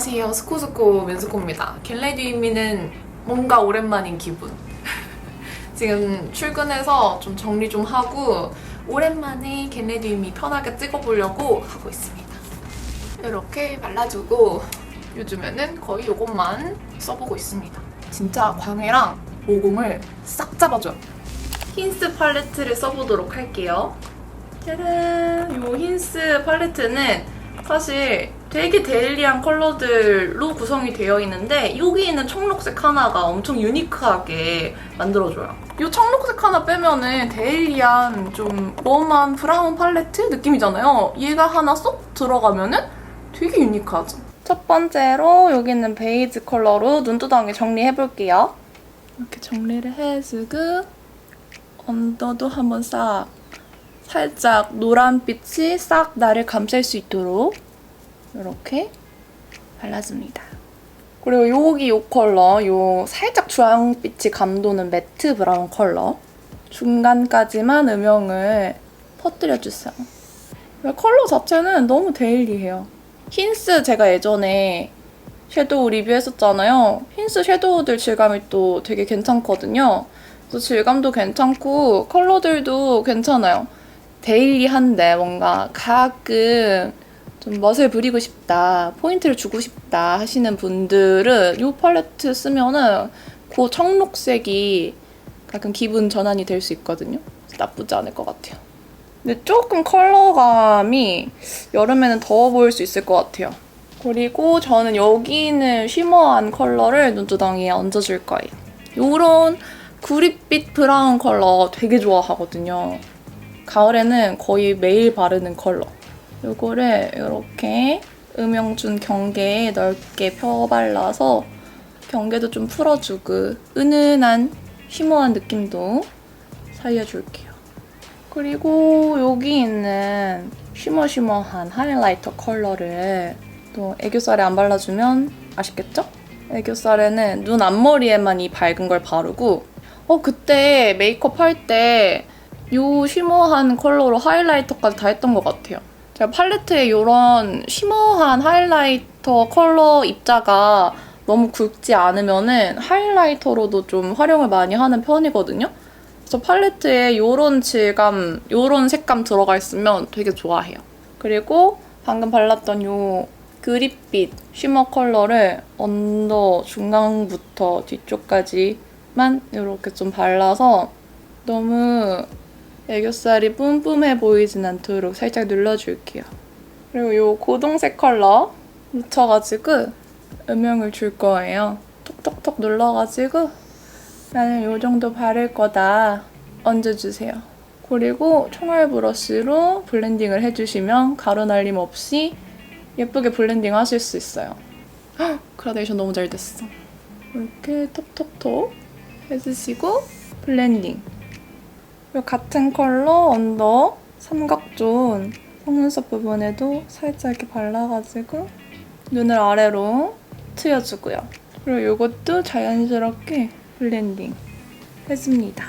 안녕하세요. 스코스코 민스코입니다. 겟레디미는 뭔가 오랜만인 기분. 지금 출근해서 좀 정리 좀 하고 오랜만에 겟레디미 편하게 찍어보려고 하고 있습니다. 이렇게 발라주고 요즘에는 거의 이것만 써보고 있습니다. 진짜 광해랑 모공을 싹 잡아줘요. 힌스 팔레트를 써보도록 할게요. 짜란! 이 힌스 팔레트는 사실 되게 데일리한 컬러들로 구성이 되어 있는데 여기 있는 청록색 하나가 엄청 유니크하게 만들어줘요. 이 청록색 하나 빼면은 데일리한 좀 웜한 브라운 팔레트 느낌이잖아요. 얘가 하나 쏙 들어가면은 되게 유니크하죠. 첫 번째로 여기 있는 베이지 컬러로 눈두덩이 정리해볼게요. 이렇게 정리를 해주고 언더도 한번 싹 살짝 노란빛이 싹 나를 감쌀 수 있도록 이렇게 발라줍니다. 그리고 여기 이 컬러, 요 살짝 주황빛이 감도는 매트 브라운 컬러 중간까지만 음영을 퍼뜨려주세요. 컬러 자체는 너무 데일리해요. 힌스 제가 예전에 섀도우 리뷰했었잖아요. 힌스 섀도우들 질감이 또 되게 괜찮거든요. 그래서 질감도 괜찮고 컬러들도 괜찮아요. 데일리한데 뭔가 가끔 좀 멋을 부리고 싶다, 포인트를 주고 싶다 하시는 분들은 이 팔레트 쓰면은 그 청록색이 가끔 기분 전환이 될 수 있거든요. 나쁘지 않을 것 같아요. 근데 조금 컬러감이 여름에는 더워 보일 수 있을 것 같아요. 그리고 저는 여기 있는 쉬머한 컬러를 눈두덩이에 얹어줄 거예요. 요런 구릿빛 브라운 컬러 되게 좋아하거든요. 가을에는 거의 매일 바르는 컬러. 요거를 이렇게 음영준 경계에 넓게 펴발라서 경계도 좀 풀어주고 은은한 쉬머한 느낌도 살려줄게요. 그리고 여기 있는 쉬머쉬머한 하이라이터 컬러를 또 애교살에 안 발라주면 아쉽겠죠? 애교살에는 눈 앞머리에만 이 밝은 걸 바르고 어 그때 메이크업 할 때 요 쉬머한 컬러로 하이라이터까지 다 했던 것 같아요. 제가 팔레트에 이런 쉬머한 하이라이터 컬러 입자가 너무 굵지 않으면은 하이라이터로도 좀 활용을 많이 하는 편이거든요. 그래서 팔레트에 이런 질감, 이런 색감 들어가 있으면 되게 좋아해요. 그리고 방금 발랐던 요 그릿빛 쉬머 컬러를 언더 중간부터 뒤쪽까지만 이렇게 좀 발라서 너무 애교살이 뿜뿜해 보이진 않도록 살짝 눌러줄게요. 그리고 요 고동색 컬러 묻혀가지고 음영을 줄 거예요. 톡톡톡 눌러가지고 나는 요 정도 바를 거다 얹어주세요. 그리고 총알 브러쉬로 블렌딩을 해주시면 가루 날림 없이 예쁘게 블렌딩 하실 수 있어요. 헉, 그라데이션 너무 잘 됐어. 이렇게 톡톡톡 해주시고 블렌딩. 그리고 같은 컬러 언더 삼각존 속눈썹 부분에도 살짝 이렇게 발라가지고 눈을 아래로 트여주고요. 그리고 이것도 자연스럽게 블렌딩 해줍니다.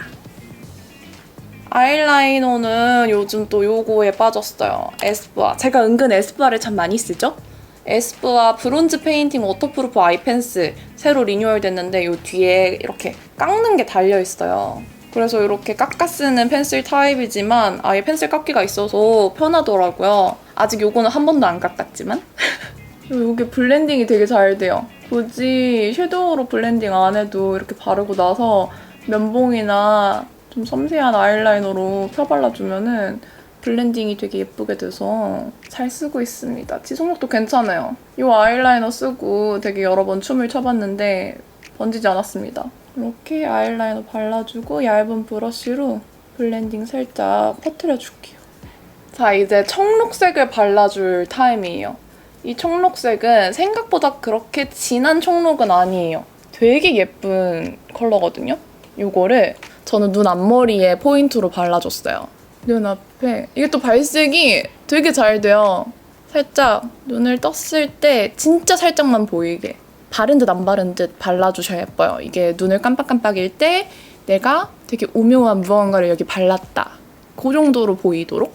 아이라이너는 요즘 또 요거에 빠졌어요. 에스쁘아. 제가 은근 에스쁘아를 참 많이 쓰죠? 에스쁘아 브론즈 페인팅 워터프루프 아이 펜슬 새로 리뉴얼 됐는데 요 뒤에 이렇게 깎는 게 달려 있어요. 그래서 이렇게 깎아 쓰는 펜슬 타입이지만 아예 펜슬 깎기가 있어서 편하더라고요. 아직 요거는 한 번도 안 깎았지만 이게 블렌딩이 되게 잘 돼요. 굳이 섀도우로 블렌딩 안 해도 이렇게 바르고 나서 면봉이나 좀 섬세한 아이라이너로 펴발라주면은 블렌딩이 되게 예쁘게 돼서 잘 쓰고 있습니다. 지속력도 괜찮아요. 이 아이라이너 쓰고 되게 여러 번 춤을 춰봤는데 번지지 않았습니다. 이렇게 아이라이너 발라주고 얇은 브러쉬로 블렌딩 살짝 퍼트려줄게요. 자, 이제 청록색을 발라줄 타임이에요. 이 청록색은 생각보다 그렇게 진한 청록은 아니에요. 되게 예쁜 컬러거든요. 이거를 저는 눈 앞머리에 포인트로 발라줬어요. 눈 앞에. 이게 또 발색이 되게 잘 돼요. 살짝 눈을 떴을 때 진짜 살짝만 보이게. 바른 듯 안 바른 듯 발라주셔야 예뻐요. 이게 눈을 깜빡깜빡일 때 내가 되게 오묘한 무언가를 여기 발랐다. 그 정도로 보이도록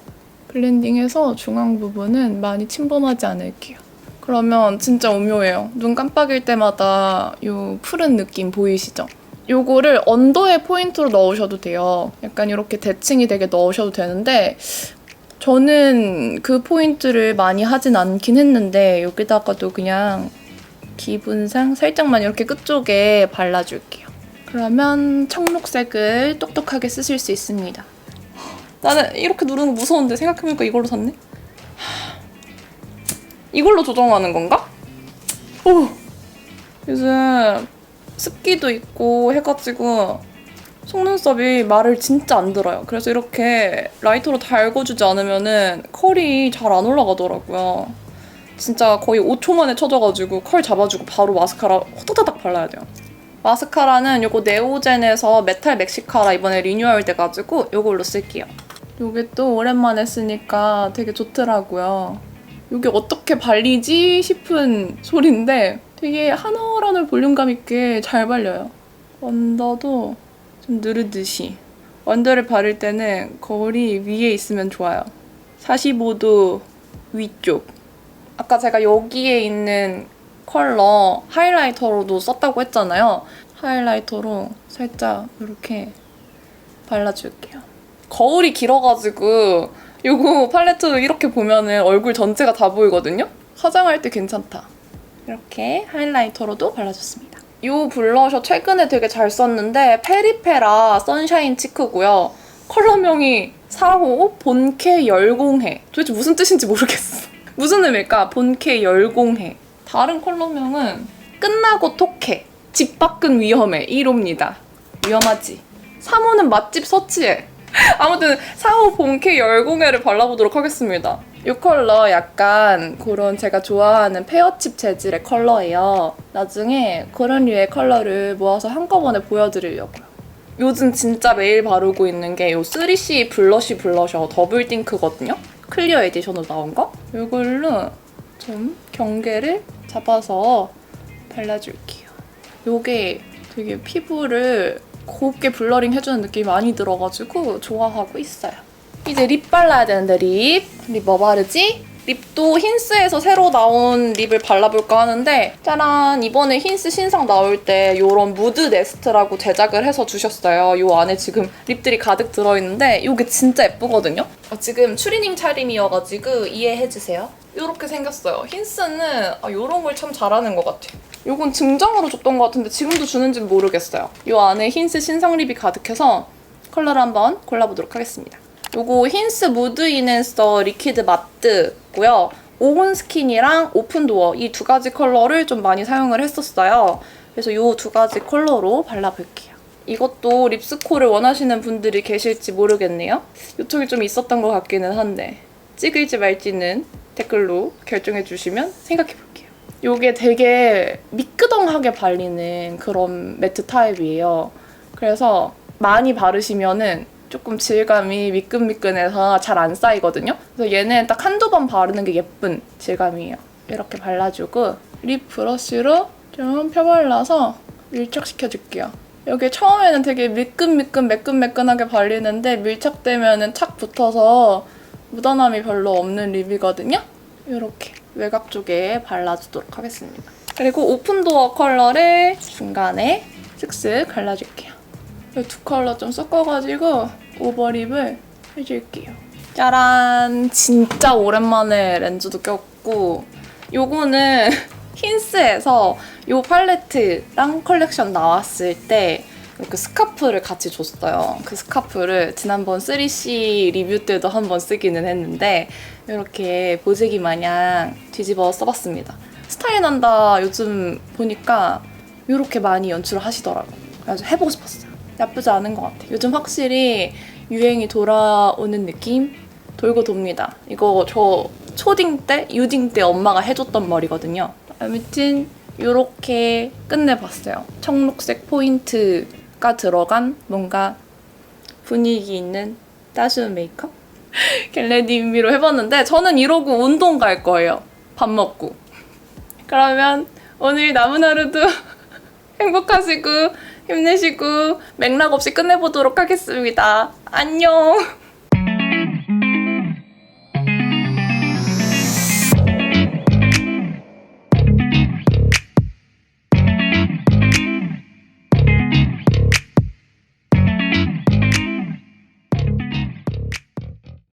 블렌딩해서 중앙 부분은 많이 침범하지 않을게요. 그러면 진짜 오묘해요. 눈 깜빡일 때마다 요 푸른 느낌 보이시죠? 요거를 언더에 포인트로 넣으셔도 돼요. 약간 이렇게 대칭이 되게 넣으셔도 되는데 저는 그 포인트를 많이 하진 않긴 했는데 여기다가도 그냥 기분상 살짝만 이렇게 끝쪽에 발라줄게요. 그러면 청록색을 똑똑하게 쓰실 수 있습니다. 나는 이렇게 누르는 거 무서운데 생각해보니까 이걸로 샀네? 이걸로 조정하는 건가? 오! 요즘 습기도 있고 해가지고 속눈썹이 말을 진짜 안 들어요. 그래서 이렇게 라이터로 달궈주지 않으면은 컬이 잘 안 올라가더라고요. 진짜 거의 5초 만에 쳐져가지고 컬 잡아주고 바로 마스카라 호다다닥 발라야 돼요. 마스카라는 요거 네오젠에서 메탈 멕시카라 이번에 리뉴얼 돼가지고 요걸로 쓸게요. 요게 또 오랜만에 쓰니까 되게 좋더라고요. 이게 어떻게 발리지 싶은 소리인데 되게 한올 한올 볼륨감 있게 잘 발려요. 언더도 좀 누르듯이 언더를 바를 때는 거울이 위에 있으면 좋아요. 45도 위쪽. 아까 제가 여기에 있는 컬러 하이라이터로도 썼다고 했잖아요. 하이라이터로 살짝 이렇게 발라줄게요. 거울이 길어가지고 요거 팔레트로 이렇게 보면은 얼굴 전체가 다 보이거든요? 화장할 때 괜찮다. 이렇게 하이라이터로도 발라줬습니다. 이 블러셔 최근에 되게 잘 썼는데 페리페라 선샤인 치크고요. 컬러명이 4호 본캐 열공해. 도대체 무슨 뜻인지 모르겠어. 무슨 의미일까? 본캐 열공해. 다른 컬러명은 끝나고 톡해. 집 밖은 위험해. 1호입니다. 위험하지. 3호는 맛집 서치해. 아무튼 4호 본캐 열공해를 발라보도록 하겠습니다. 이 컬러 약간 그런 제가 좋아하는 페어칩 재질의 컬러예요. 나중에 그런 류의 컬러를 모아서 한꺼번에 보여드리려고요. 요즘 진짜 매일 바르고 있는 게 이 3C 블러쉬 블러셔 더블 띵크거든요. 클리어 에디션으로 나온 거. 이걸로 좀 경계를 잡아서 발라줄게요. 요게 되게 피부를 곱게 블러링 해주는 느낌이 많이 들어가지고 좋아하고 있어요. 이제 립 발라야 되는데 립. 립 뭐 바르지? 립도 힌스에서 새로 나온 립을 발라볼까 하는데 짜란 이번에 힌스 신상 나올 때 이런 무드 네스트라고 제작을 해서 주셨어요. 이 안에 지금 립들이 가득 들어있는데 이게 진짜 예쁘거든요. 어, 지금 추리닝 차림이어가지고 이해해주세요. 이렇게 생겼어요. 힌스는 이런 걸 참 잘하는 것 같아요. 이건 증정으로 줬던 것 같은데 지금도 주는지는 모르겠어요. 이 안에 힌스 신상 립이 가득해서 컬러를 한번 골라보도록 하겠습니다. 요거 힌스 무드 이넨서 리퀴드 마트고요. 오혼 스킨이랑 오픈도어 이 두 가지 컬러를 좀 많이 사용을 했었어요. 그래서 이두 가지 컬러로 발라볼게요. 이것도 립스코를 원하시는 분들이 계실지 모르겠네요. 요청이 좀 있었던 것 같기는 한데 찍을지 말지는 댓글로 결정해 주시면 생각해 볼게요. 요게 되게 미끄덩하게 발리는 그런 매트 타입이에요. 그래서 많이 바르시면은 조금 질감이 미끈미끈해서 잘 안 쌓이거든요. 그래서 얘는 딱 한두 번 바르는 게 예쁜 질감이에요. 이렇게 발라주고 립 브러쉬로 좀 펴발라서 밀착시켜줄게요. 여기 처음에는 되게 미끈미끈 매끈매끈하게 발리는데 밀착되면은 착 붙어서 묻어남이 별로 없는 립이거든요. 이렇게 외곽 쪽에 발라주도록 하겠습니다. 그리고 오픈도어 컬러를 중간에 쓱쓱 발라줄게요. 이두 컬러 좀 섞어가지고 오버립을 해줄게요. 짜란! 진짜 오랜만에 렌즈도 꼈고 요거는 힌스에서 요 팔레트랑 컬렉션 나왔을 때 그 스카프를 같이 줬어요. 그 스카프를 지난번 3C 리뷰 때도 한번 쓰기는 했는데 이렇게 보재기 마냥 뒤집어 써봤습니다. 스타일 난다 요즘 보니까 이렇게 많이 연출을 하시더라고요. 그래서 해보고 싶었어요. 나쁘지 않은 것 같아요. 요즘 확실히 유행이 돌아오는 느낌 돌고 돕니다. 이거 저 초딩 때, 유딩 때 엄마가 해줬던 머리거든요. 아무튼 이렇게 끝내봤어요. 청록색 포인트가 들어간 뭔가 분위기 있는 따스한 메이크업? 겟레디미로 해봤는데 저는 이러고 운동 갈 거예요. 밥 먹고. 그러면 오늘 남은 하루도 행복하시고 힘내시고 맥락 없이 끝내보도록 하겠습니다. 안녕!